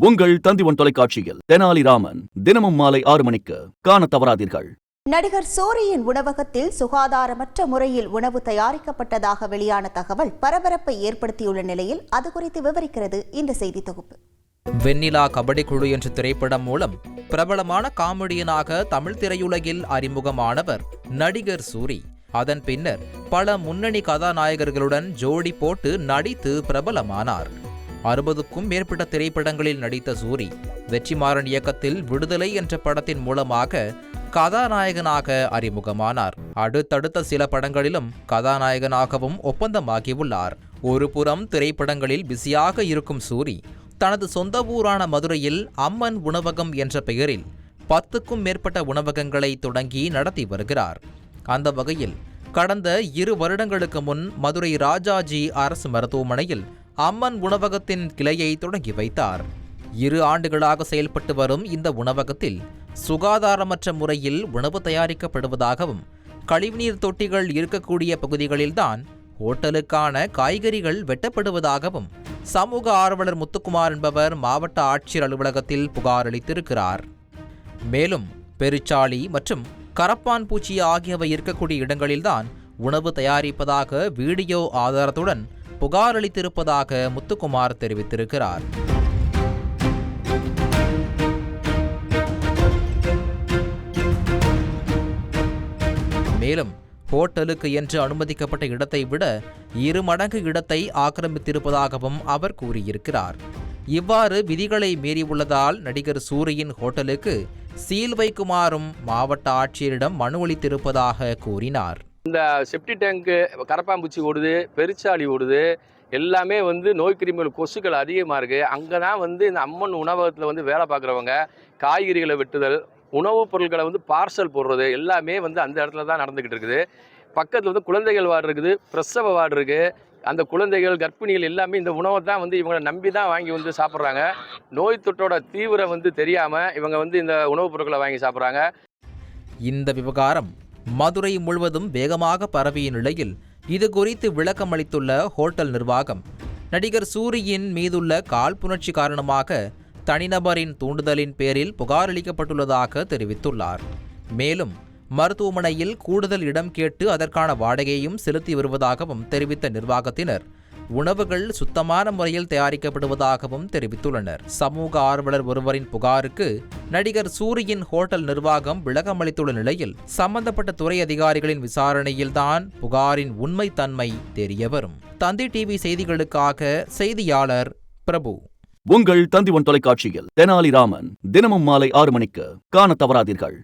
உங்கள் தந்திவன் தொலைக்காட்சியில் தெனாலிராமன் தினமும் மாலை ஆறு மணிக்கு காண தவறாதீர்கள். நடிகர் சூரியின் உணவகத்தில் சுகாதாரமற்ற முறையில் உணவு தயாரிக்கப்பட்டதாக வெளியான தகவல் பரபரப்பை ஏற்படுத்தியுள்ள நிலையில் அது குறித்து விவரிக்கிறது இந்த செய்தி தொகுப்பு. வெண்ணிலா கபடி குழு என்ற திரைப்படம் மூலம் பிரபலமான காமெடியனாக தமிழ் திரையுலகில் அறிமுகமானவர் நடிகர் சூரி. அதன் பின்னர் பல முன்னணி கதாநாயகர்களுடன் ஜோடி போட்டு நடித்து பிரபலமானார். அறுபதுக்கும் மேற்பட்ட திரைப்படங்களில் நடித்த சூரி வெற்றிமாறன் இயக்கத்தில் விடுதலை என்ற படத்தின் மூலமாக கதாநாயகனாக அறிமுகமானார். அடுத்தடுத்த சில படங்களிலும் கதாநாயகனாகவும் ஒப்பந்தமாகியுள்ளார். ஒரு புறம் திரைப்படங்களில் பிஸியாக இருக்கும் சூரி தனது சொந்த ஊரான மதுரையில் அம்மன் உணவகம் என்ற பெயரில் பத்துக்கும் மேற்பட்ட உணவகங்களை தொடங்கி நடத்தி வருகிறார். அந்த வகையில் கடந்த இரு வருடங்களுக்கு முன் மதுரை ராஜாஜி அரசு மருத்துவமனையில் அம்மன் உணவகத்தின் கிளையை தொடங்கி வைத்தார். இரு ஆண்டுகளாக செயல்பட்டு வரும் இந்த உணவகத்தில் சுகாதாரமற்ற முறையில் உணவு தயாரிக்கப்படுவதாகவும் கழிவுநீர் தொட்டிகள் இருக்கக்கூடிய பகுதிகளில்தான் ஹோட்டலுக்கான காய்கறிகள் வெட்டப்படுவதாகவும் சமூக ஆர்வலர் முத்துக்குமார் என்பவர் மாவட்ட ஆட்சியர் அலுவலகத்தில் புகார் அளித்திருக்கிறார். மேலும் பெருச்சாளி மற்றும் கரப்பான் பூச்சி ஆகியவை இருக்கக்கூடிய இடங்களில்தான் உணவு தயாரிப்பதாக வீடியோ ஆதாரத்துடன் புகார் அளித்திருப்பதாக முத்துக்குமார் தெரிவித்திருக்கிறார். மேலும் ஹோட்டலுக்கு என்று அனுமதிக்கப்பட்ட இடத்தை விட இரு மடங்கு இடத்தை ஆக்கிரமித்திருப்பதாகவும் அவர் கூறியிருக்கிறார். இவ்வாறு விதிகளை மீறியுள்ளதால் நடிகர் சூரியின் ஹோட்டலுக்கு சீல் வைக்குமாறும் மாவட்ட ஆட்சியரிடம் மனு அளித்திருப்பதாக கூறினார். இந்த செப்டி டேங்க்கு கரப்பாம்பூச்சி ஓடுது பெருச்சாளி ஓடுது எல்லாமே வந்து நோய் கிருமிகள் கொசுக்கள் அதிகமாக இருக்குது அங்கே தான் வந்து இந்த அம்மன் உணவகத்தில் வந்து வேலை பார்க்குறவங்க காய்கறிகளை வெட்டுதல் உணவுப் பொருட்களை வந்து பார்சல் போடுறது எல்லாமே வந்து அந்த இடத்துல தான் நடந்துக்கிட்டு இருக்குது. பக்கத்தில் வந்து குழந்தைகள் வார்டு இருக்குது பிரசவ வார்டு இருக்குது அந்த குழந்தைகள் கர்ப்பிணிகள் எல்லாமே இந்த உணவை தான் வந்து இவங்களை நம்பி தான் வாங்கி வந்து சாப்பிட்றாங்க. நோய் தொற்றோட தீவிரம் வந்து தெரியாமல் இவங்க வந்து இந்த உணவுப் பொருட்களை வாங்கி சாப்பிட்றாங்க. இந்த விவகாரம் மதுரை முழுவதும் வேகமாக பரவிய நிலையில் இது குறித்து விளக்கம் அளித்துள்ள ஹோட்டல் நிர்வாகம் நடிகர் சூரியின் மீதுள்ள காழ்ப்புணர்ச்சி காரணமாக தனிநபரின் தூண்டுதலின் பேரில் புகார் அளிக்கப்பட்டுள்ளதாக தெரிவித்துள்ளார். மேலும் மருத்துவமனையில் கூடுதல் இடம் கேட்டு அதற்கான வாடகையும் செலுத்தி வருவதாகவும் தெரிவித்த நிர்வாகத்தினர் உணவுகள் சுத்தமான முறையில் தயாரிக்கப்படுவதாகவும் தெரிவித்துள்ளனர். சமூக ஆர்வலர் ஒருவரின் புகாருக்கு நடிகர் சூரியின் ஹோட்டல் நிர்வாகம் விளக்கமளித்துள்ள நிலையில் சம்பந்தப்பட்ட துறை அதிகாரிகளின் விசாரணையில்தான் புகாரின் உண்மைத்தன்மை தெரியவரும். தந்தி டிவி செய்திகளுக்காக செய்தியாளர் பிரபு. உங்கள் தந்திவன் தொலைக்காட்சியில் தெனாலிராமன் தினமும் மாலை ஆறு மணிக்கு காண தவறாதீர்கள்.